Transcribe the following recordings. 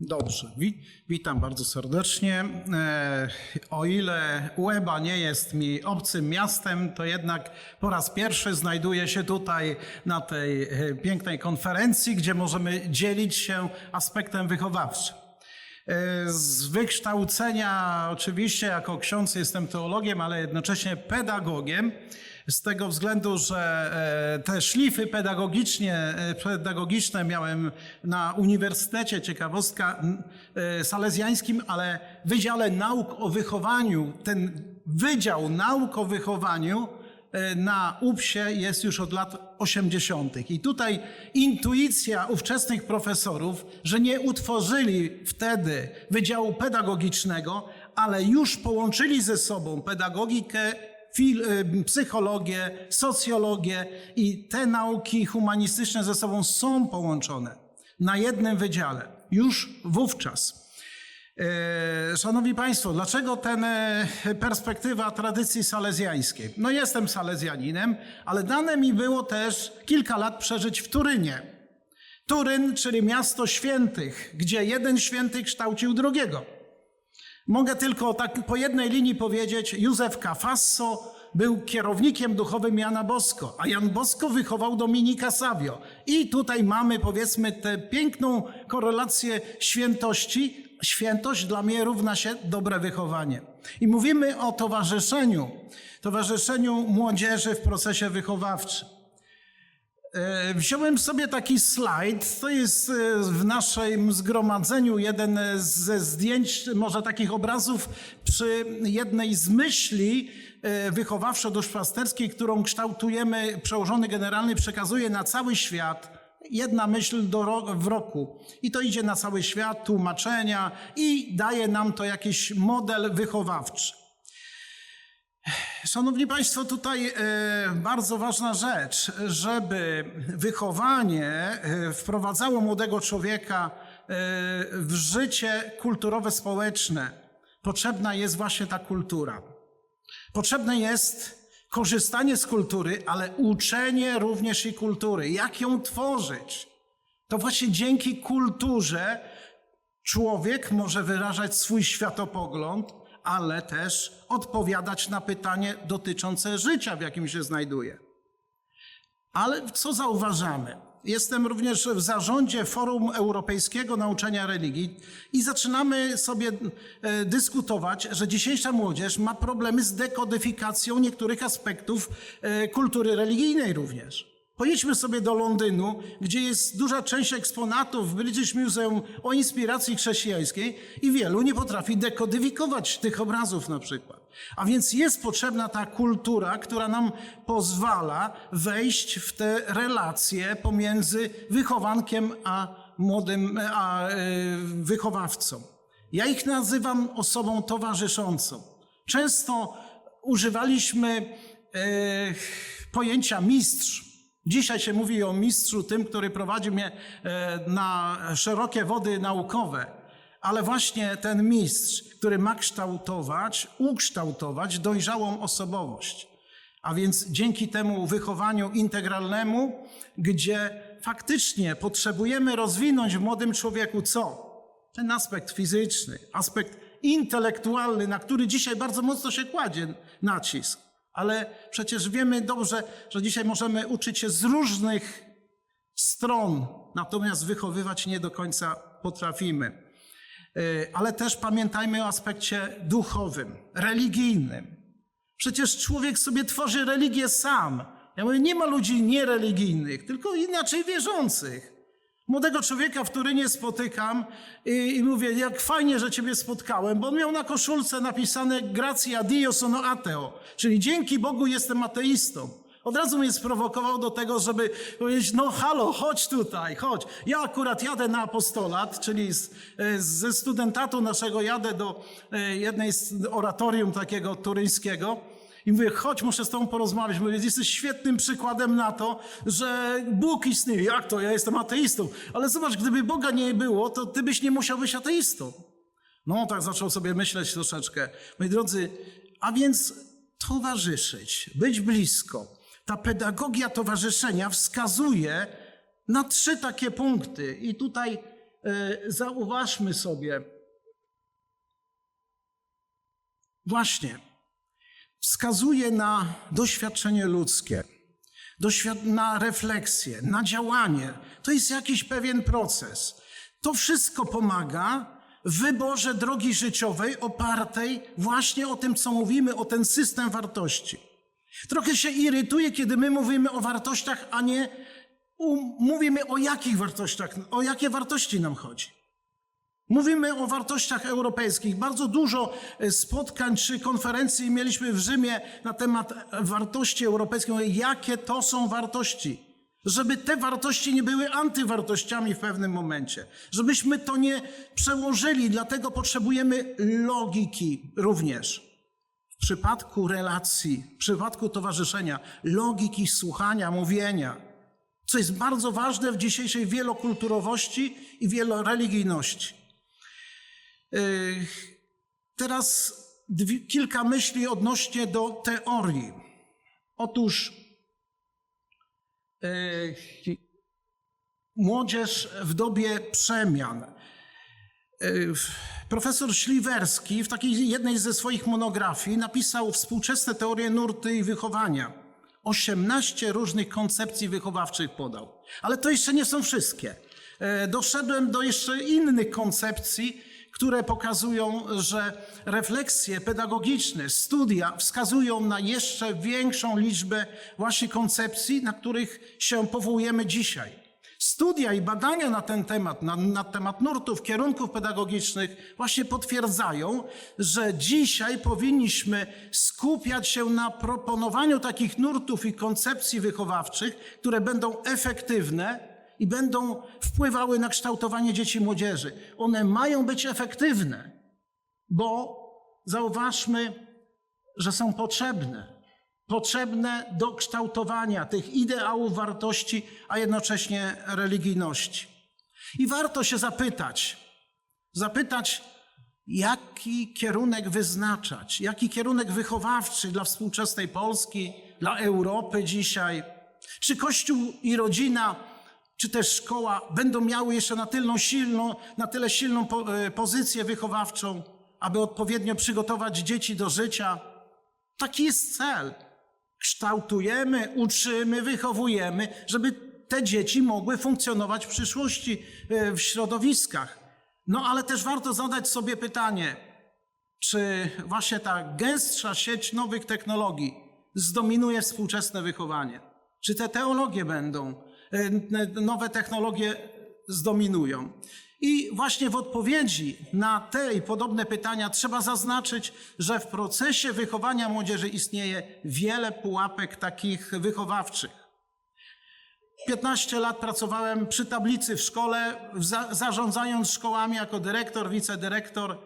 Dobrze, Wi- witam bardzo serdecznie. E, O ile Łeba nie jest mi obcym miastem, to jednak po raz pierwszy znajduję się tutaj na tej e, pięknej konferencji, gdzie możemy dzielić się aspektem wychowawczym. E, Z wykształcenia, oczywiście, jako ksiądz jestem teologiem, ale jednocześnie pedagogiem. Z tego względu, że e, te szlify pedagogicznie, e, pedagogiczne miałem na Uniwersytecie, ciekawostka, e, salezjańskim, ale Wydziale Nauk o Wychowaniu. Ten Wydział Nauk o Wychowaniu na UPSie jest już od lat 80. I tutaj intuicja ówczesnych profesorów, że nie utworzyli wtedy Wydziału Pedagogicznego, ale już połączyli ze sobą pedagogikę, psychologię, socjologię i te nauki humanistyczne ze sobą są połączone na jednym wydziale. Już wówczas. E, Szanowni Państwo, dlaczego ten e, perspektywa tradycji salezjańskiej? No jestem salezjaninem, ale dane mi było też kilka lat przeżyć w Turynie. Turyn, czyli miasto świętych, gdzie jeden święty kształcił drugiego. Mogę tylko tak po jednej linii powiedzieć, Józef Cafasso był kierownikiem duchowym Jana Bosko, a Jan Bosko wychował Dominika Savio. I tutaj mamy powiedzmy tę piękną korelację świętości. Świętość dla mnie równa się dobre wychowanie. I mówimy o towarzyszeniu, towarzyszeniu młodzieży w procesie wychowawczym. E, Wziąłem sobie taki slajd. To jest e, w naszym zgromadzeniu jeden ze zdjęć, może takich obrazów przy jednej z myśli e, wychowawczo-duszpasterskiej, którą kształtujemy, przełożony generalny przekazuje na cały świat. Jedna myśl do w roku. I to idzie na cały świat, tłumaczenia i daje nam to jakiś model wychowawczy. Szanowni Państwo, tutaj e, bardzo ważna rzecz, żeby wychowanie e, wprowadzało młodego człowieka e, w życie kulturowe, społeczne. Potrzebna jest właśnie ta kultura. Potrzebne jest korzystanie z kultury, ale uczenie również i kultury. Jak ją tworzyć? To właśnie dzięki kulturze człowiek może wyrażać swój światopogląd, ale też odpowiadać na pytanie dotyczące życia, w jakim się znajduje. Ale co zauważamy? Jestem również w zarządzie Forum Europejskiego Nauczania Religii i zaczynamy sobie e, dyskutować, że dzisiejsza młodzież ma problemy z dekodyfikacją niektórych aspektów e, kultury religijnej również. Pojedźmy sobie do Londynu, gdzie jest duża część eksponatów w British Museum o inspiracji chrześcijańskiej i wielu nie potrafi dekodyfikować tych obrazów na przykład. A więc jest potrzebna ta kultura, która nam pozwala wejść w te relacje pomiędzy wychowankiem a młodym, a e, wychowawcą. Ja ich nazywam osobą towarzyszącą. Często używaliśmy e, pojęcia mistrz. Dzisiaj się mówi o mistrzu, tym, który prowadzi mnie e, na szerokie wody naukowe. Ale właśnie ten mistrz, który ma kształtować, ukształtować dojrzałą osobowość. A więc dzięki temu wychowaniu integralnemu, gdzie faktycznie potrzebujemy rozwinąć w młodym człowieku co? Ten aspekt fizyczny, aspekt intelektualny, na który dzisiaj bardzo mocno się kładzie nacisk. Ale przecież wiemy dobrze, że dzisiaj możemy uczyć się z różnych stron, natomiast wychowywać nie do końca potrafimy. E, Ale też pamiętajmy o aspekcie duchowym, religijnym. Przecież człowiek sobie tworzy religię sam. Ja mówię, nie ma ludzi niereligijnych, tylko inaczej wierzących. Młodego człowieka w Turynie spotykam i, i mówię, jak fajnie, że ciebie spotkałem, bo on miał na koszulce napisane gracia Dio sono ateo, czyli dzięki Bogu jestem ateistą. Od razu mnie sprowokował do tego, żeby powiedzieć, no halo, chodź tutaj, chodź. Ja akurat jadę na apostolat, czyli z, e, ze studentatu naszego jadę do e, jednej z oratorium takiego turyńskiego. I mówię, chodź, muszę z tobą porozmawiać. Mówię, jesteś świetnym przykładem na to, że Bóg istnieje. Jak to? Ja jestem ateistą. Ale zobacz, gdyby Boga nie było, to ty byś nie musiał być ateistą. No, tak zaczął sobie myśleć troszeczkę. Moi drodzy, a więc towarzyszyć, być blisko. Ta pedagogia towarzyszenia wskazuje na trzy takie punkty. I tutaj e, zauważmy sobie, właśnie wskazuje na doświadczenie ludzkie, na refleksję, na działanie. To jest jakiś pewien proces. To wszystko pomaga w wyborze drogi życiowej opartej właśnie o tym, co mówimy, o ten system wartości. Trochę się irytuję, kiedy my mówimy o wartościach, a nie mówimy o jakich wartościach, o jakie wartości nam chodzi. Mówimy o wartościach europejskich. Bardzo dużo e, spotkań czy konferencji mieliśmy w Rzymie na temat wartości europejskich. Jakie to są wartości? Żeby te wartości nie były antywartościami w pewnym momencie. Żebyśmy to nie przełożyli, dlatego potrzebujemy logiki również. W przypadku relacji, w przypadku towarzyszenia, logiki słuchania, mówienia, co jest bardzo ważne w dzisiejszej wielokulturowości i wieloreligijności. Yy, Teraz kilka myśli odnośnie do teorii. Otóż yy, młodzież w dobie przemian. Yy, Profesor Śliwerski w takiej jednej ze swoich monografii napisał współczesne teorie nurty i wychowania. 18 różnych koncepcji wychowawczych podał. Ale to jeszcze nie są wszystkie. Doszedłem do jeszcze innych koncepcji, które pokazują, że refleksje pedagogiczne, studia wskazują na jeszcze większą liczbę właśnie koncepcji, na których się powołujemy dzisiaj. Studia i badania na ten temat, na, na temat nurtów, kierunków pedagogicznych właśnie potwierdzają, że dzisiaj powinniśmy skupiać się na proponowaniu takich nurtów i koncepcji wychowawczych, które będą efektywne i będą wpływały na kształtowanie dzieci i młodzieży. One mają być efektywne, bo zauważmy, że są potrzebne. Potrzebne do kształtowania tych ideałów, wartości, a jednocześnie religijności. I warto się zapytać, zapytać, jaki kierunek wyznaczać, jaki kierunek wychowawczy dla współczesnej Polski, dla Europy dzisiaj. Czy Kościół i rodzina, czy też szkoła będą miały jeszcze na, tylną silną, na tyle silną e, pozycję wychowawczą, aby odpowiednio przygotować dzieci do życia? Taki jest cel. Kształtujemy, uczymy, wychowujemy, żeby te dzieci mogły funkcjonować w przyszłości e, w środowiskach. No ale też warto zadać sobie pytanie, czy właśnie ta gęstsza sieć nowych technologii zdominuje współczesne wychowanie? Czy te teologie będą, nowe technologie zdominują? I właśnie w odpowiedzi na te i podobne pytania trzeba zaznaczyć, że w procesie wychowania młodzieży istnieje wiele pułapek takich wychowawczych. 15 lat pracowałem przy tablicy w szkole, za, zarządzając szkołami jako dyrektor, wicedyrektor,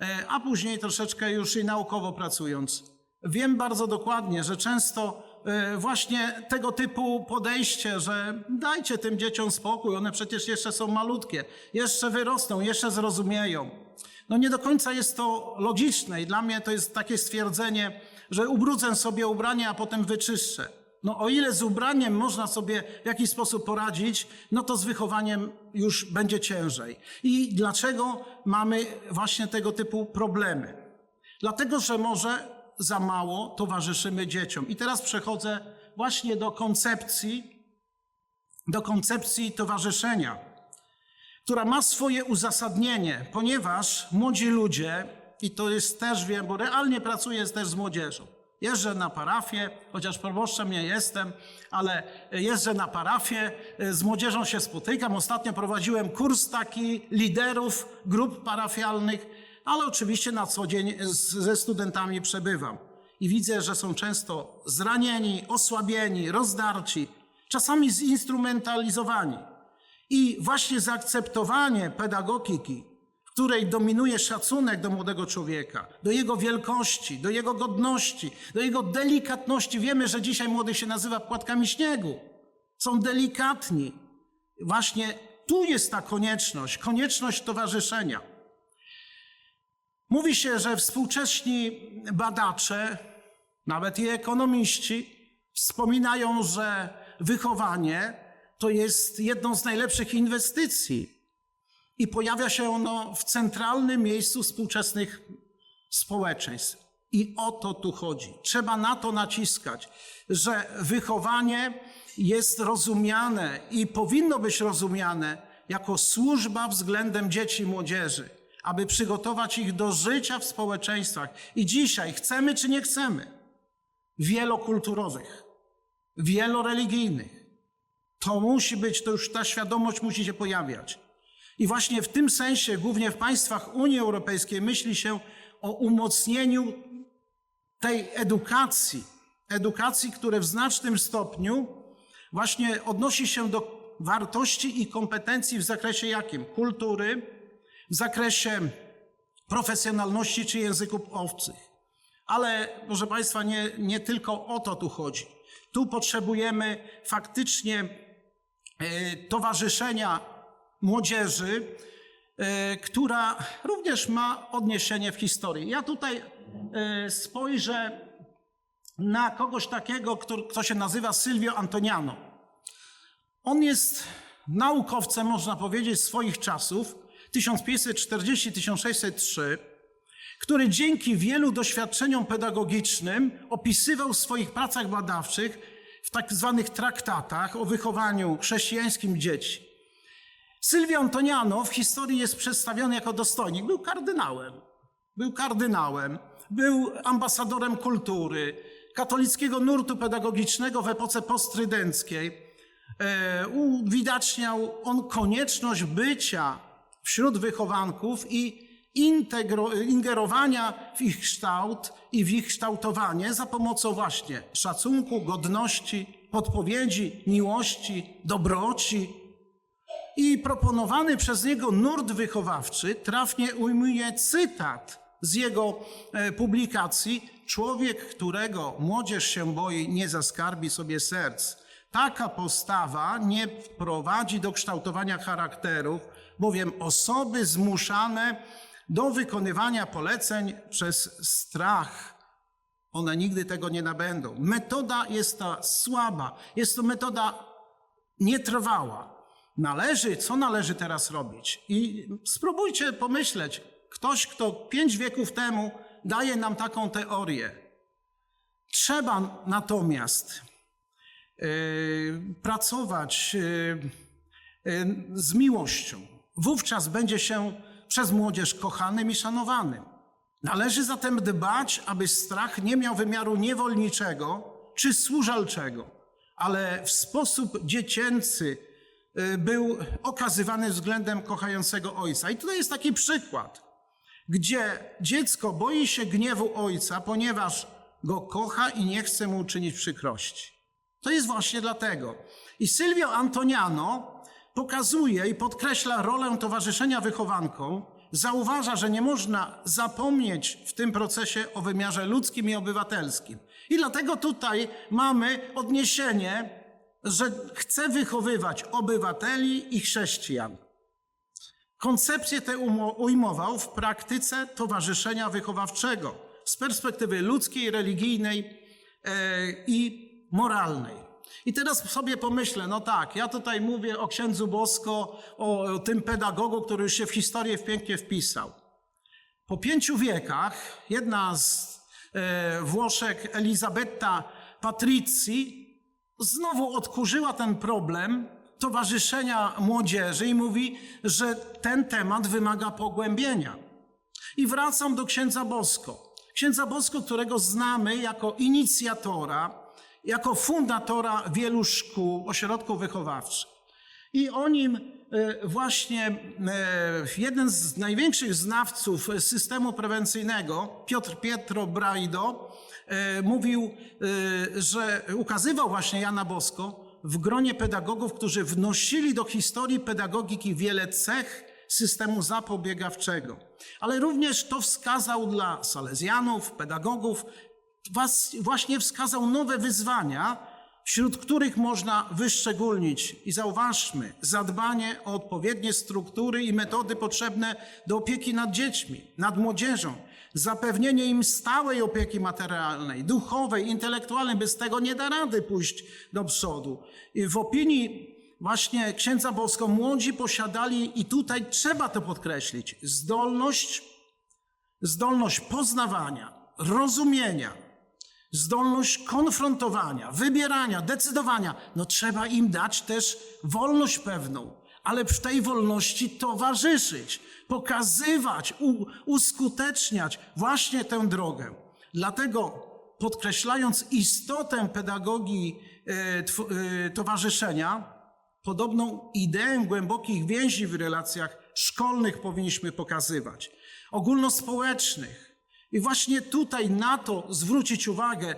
e, a później troszeczkę już i naukowo pracując. Wiem bardzo dokładnie, że często właśnie tego typu podejście, że dajcie tym dzieciom spokój, one przecież jeszcze są malutkie, jeszcze wyrosną, jeszcze zrozumieją. No nie do końca jest to logiczne i dla mnie to jest takie stwierdzenie, że ubrudzę sobie ubranie, a potem wyczyszczę. No o ile z ubraniem można sobie w jakiś sposób poradzić, no to z wychowaniem już będzie ciężej. I dlaczego mamy właśnie tego typu problemy? Dlatego, że może za mało towarzyszymy dzieciom. I teraz przechodzę właśnie do koncepcji, do koncepcji towarzyszenia, która ma swoje uzasadnienie, ponieważ młodzi ludzie, i to jest też wiem, bo realnie pracuję też z młodzieżą. Jeżdżę na parafię, chociaż proboszczem nie jestem, ale jeżdżę na parafię, z młodzieżą się spotykam. Ostatnio prowadziłem kurs taki liderów grup parafialnych, ale oczywiście na co dzień ze studentami przebywam. I widzę, że są często zranieni, osłabieni, rozdarci, czasami zinstrumentalizowani. I właśnie zaakceptowanie pedagogiki, w której dominuje szacunek do młodego człowieka, do jego wielkości, do jego godności, do jego delikatności. Wiemy, że dzisiaj młodych się nazywa płatkami śniegu. Są delikatni. Właśnie tu jest ta konieczność, konieczność towarzyszenia. Mówi się, że współcześni badacze, nawet i ekonomiści, wspominają, że wychowanie to jest jedną z najlepszych inwestycji. i pojawia się ono w centralnym miejscu współczesnych społeczeństw. I o to tu chodzi. Trzeba na to naciskać, że wychowanie jest rozumiane i powinno być rozumiane jako służba względem dzieci i młodzieży, aby przygotować ich do życia w społeczeństwach. I dzisiaj, chcemy czy nie chcemy, wielokulturowych, wieloreligijnych, to musi być, to już ta świadomość musi się pojawiać. I właśnie w tym sensie, głównie w państwach Unii Europejskiej, myśli się o umocnieniu tej edukacji, edukacji, które w znacznym stopniu właśnie odnosi się do wartości i kompetencji w zakresie jakim? Kultury, w zakresie profesjonalności czy języków obcych. Ale proszę Państwa, nie, nie tylko o to tu chodzi. Tu potrzebujemy faktycznie e, towarzyszenia młodzieży, e, która również ma odniesienie w historii. Ja tutaj e, spojrzę na kogoś takiego, kto, kto się nazywa Silvio Antoniano. On jest naukowcem, można powiedzieć, swoich czasów, 1540-1603, który dzięki wielu doświadczeniom pedagogicznym opisywał w swoich pracach badawczych w tak zwanych traktatach o wychowaniu chrześcijańskim dzieci. Sylwia Antoniano w historii jest przedstawiony jako dostojnik. Był kardynałem. Był kardynałem, był ambasadorem kultury, katolickiego nurtu pedagogicznego w epoce postrydenckiej. E, uwidaczniał on konieczność bycia wśród wychowanków i ingerowania w ich kształt i w ich kształtowanie za pomocą właśnie szacunku, godności, podpowiedzi, miłości, dobroci. I proponowany przez niego nurt wychowawczy trafnie ujmuje cytat z jego e, publikacji: Człowiek, którego młodzież się boi, nie zaskarbi sobie serc. Taka postawa nie prowadzi do kształtowania charakterów, bowiem osoby zmuszane do wykonywania poleceń przez strach, one nigdy tego nie nabędą. Metoda jest ta słaba, jest to metoda nietrwała. Należy, co należy teraz robić? I spróbujcie pomyśleć, ktoś, kto pięć wieków temu daje nam taką teorię. Trzeba natomiast yy, pracować yy, yy, z miłością. Wówczas będzie się przez młodzież kochanym i szanowanym. Należy zatem dbać, aby strach nie miał wymiaru niewolniczego czy służalczego, ale w sposób dziecięcy y, był okazywany względem kochającego ojca. I tutaj jest taki przykład, gdzie dziecko boi się gniewu ojca, ponieważ go kocha i nie chce mu uczynić przykrości. To jest właśnie dlatego. I Sylwio Antoniano pokazuje i podkreśla rolę towarzyszenia wychowankom, zauważa, że nie można zapomnieć w tym procesie o wymiarze ludzkim i obywatelskim. I dlatego tutaj mamy odniesienie, że chce wychowywać obywateli i chrześcijan. Koncepcję tę ujmował w praktyce towarzyszenia wychowawczego z perspektywy ludzkiej, religijnej e, i moralnej. I teraz sobie pomyślę, no tak, ja tutaj mówię o księdzu Bosko, o, tym pedagogu, który już się w historię pięknie wpisał. Po pięciu wiekach jedna z e, Włoszek, Elizabetta Patricji, znowu odkurzyła ten problem towarzyszenia młodzieży i mówi, że ten temat wymaga pogłębienia. I wracam do księdza Bosko. Księdza Bosko, którego znamy jako inicjatora, jako fundatora wielu szkół, ośrodków wychowawczych. I o nim e, właśnie e, jeden z największych znawców systemu prewencyjnego, Piotr Pietro Braido, e, mówił, że ukazywał właśnie Jana Bosko w gronie pedagogów, którzy wnosili do historii pedagogiki wiele cech systemu zapobiegawczego. Ale również to wskazał dla salezjanów, pedagogów, was właśnie wskazał nowe wyzwania, wśród których można wyszczególnić i zauważmy zadbanie o odpowiednie struktury i metody potrzebne do opieki nad dziećmi, nad młodzieżą, zapewnienie im stałej opieki materialnej, duchowej, intelektualnej. Bez tego nie da rady pójść do przodu. I w opinii właśnie księdza Bosko, młodzi posiadali, i tutaj trzeba to podkreślić, zdolność, zdolność poznawania, rozumienia, zdolność konfrontowania, wybierania, decydowania. No trzeba im dać też wolność pewną, ale w tej wolności towarzyszyć, pokazywać, uskuteczniać właśnie tę drogę. Dlatego podkreślając istotę pedagogii e, e, towarzyszenia, podobną ideę głębokich więzi w relacjach szkolnych powinniśmy pokazywać, ogólnospołecznych. I właśnie tutaj na to zwrócić uwagę.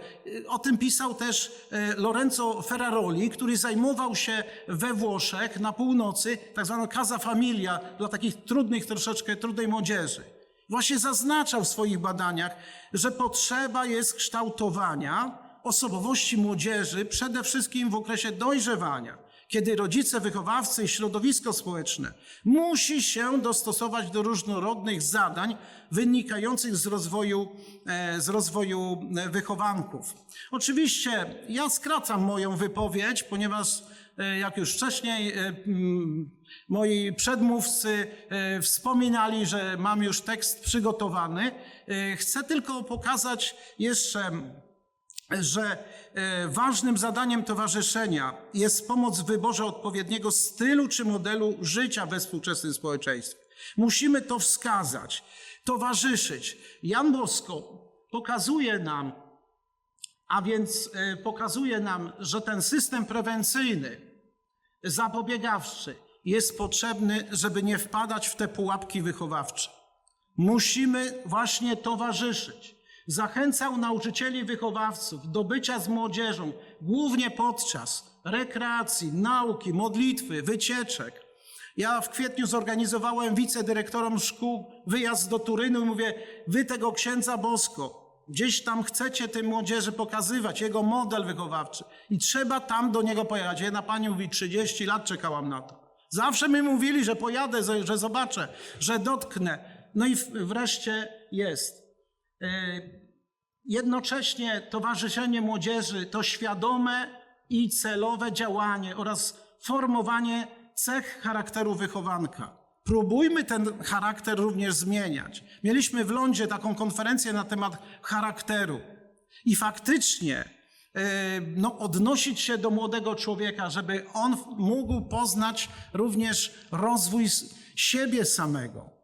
O tym pisał też e, Lorenzo Ferraroli, który zajmował się we Włoszech na północy tak zwaną casa familia dla takich trudnych, troszeczkę trudnej młodzieży. Właśnie zaznaczał w swoich badaniach, że potrzeba jest kształtowania osobowości młodzieży przede wszystkim w okresie dojrzewania, kiedy rodzice, wychowawcy i środowisko społeczne musi się dostosować do różnorodnych zadań wynikających z rozwoju, e, z rozwoju e, wychowanków. Oczywiście ja skracam moją wypowiedź, ponieważ e, jak już wcześniej mm, moi przedmówcy wspominali, że mam już tekst przygotowany, chcę tylko pokazać jeszcze że e, ważnym zadaniem towarzyszenia jest pomoc w wyborze odpowiedniego stylu czy modelu życia we współczesnym społeczeństwie. Musimy to wskazać, towarzyszyć. Jan Bosko pokazuje nam, a więc e, pokazuje nam, że ten system prewencyjny, zapobiegawczy jest potrzebny, żeby nie wpadać w te pułapki wychowawcze. Musimy właśnie towarzyszyć. Zachęcał nauczycieli wychowawców do bycia z młodzieżą, głównie podczas rekreacji, nauki, modlitwy, wycieczek. Ja w kwietniu zorganizowałem wicedyrektorom szkół wyjazd do Turynu i mówię, wy tego księdza Bosko, gdzieś tam chcecie tej młodzieży pokazywać, jego model wychowawczy i trzeba tam do niego pojechać. Jedna pani mówi, 30 lat czekałam na to. Zawsze mi mówili, że pojadę, że- zobaczę, że dotknę. No i wreszcie jest. E, Jednocześnie Towarzyszenie Młodzieży to świadome i celowe działanie oraz formowanie cech charakteru wychowanka. Próbujmy ten charakter również zmieniać. Mieliśmy w Lądzie taką konferencję na temat charakteru i faktycznie e, no, odnosić się do młodego człowieka, żeby on mógł poznać również rozwój siebie samego.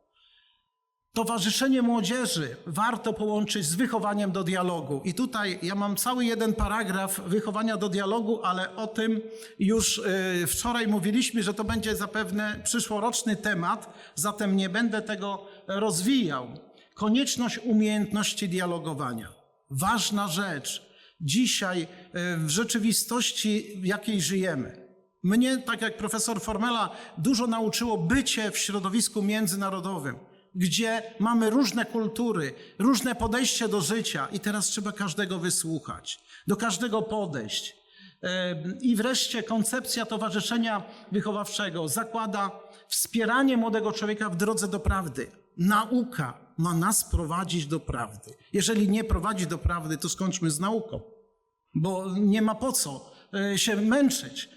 Towarzyszenie młodzieży warto połączyć z wychowaniem do dialogu. I tutaj ja mam cały jeden paragraf wychowania do dialogu, ale o tym już e, wczoraj mówiliśmy, że to będzie zapewne przyszłoroczny temat, zatem nie będę tego rozwijał. Konieczność umiejętności dialogowania. Ważna rzecz dzisiaj e, w rzeczywistości, w jakiej żyjemy. Mnie, tak jak profesor Formela, dużo nauczyło bycie w środowisku międzynarodowym, gdzie mamy różne kultury, różne podejście do życia i teraz trzeba każdego wysłuchać, do każdego podejść. I wreszcie koncepcja towarzyszenia wychowawczego zakłada wspieranie młodego człowieka w drodze do prawdy. Nauka ma nas prowadzić do prawdy. Jeżeli nie prowadzi do prawdy, to skończmy z nauką bo nie ma po co e, się męczyć.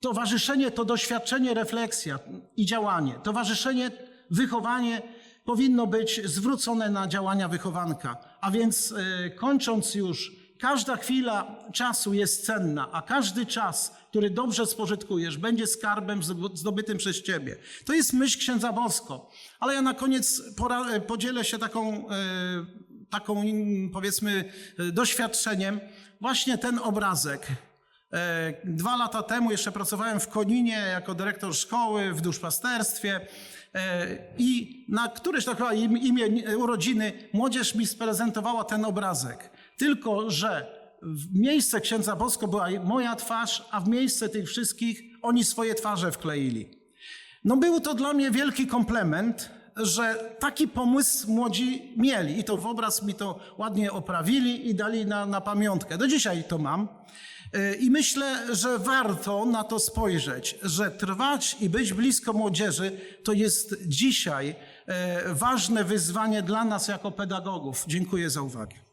Towarzyszenie to doświadczenie, refleksja i działanie. Towarzyszenie, wychowanie powinno być zwrócone na działania wychowanka. A więc e, kończąc już, każda chwila czasu jest cenna, a każdy czas, który dobrze spożytkujesz, będzie skarbem zdoby- zdobytym przez ciebie. To jest myśl księdza Bosko. Ale ja na koniec e, podzielę się taką, e, taką powiedzmy doświadczeniem. Właśnie ten obrazek. E, Dwa lata temu jeszcze pracowałem w Koninie jako dyrektor szkoły w duszpasterstwie e, i na chyba im- imię, urodziny młodzież mi sprezentowała ten obrazek. Tylko, że w miejsce księdza Bosko była moja twarz, a w miejsce tych wszystkich oni swoje twarze wkleili. No był to dla mnie wielki komplement, że taki pomysł młodzi mieli i to w obraz mi to ładnie oprawili i dali na, na pamiątkę. Do dzisiaj to mam. Yy, I myślę, że warto na to spojrzeć, że trwać i być blisko młodzieży to jest dzisiaj e, ważne wyzwanie dla nas jako pedagogów. Dziękuję za uwagę.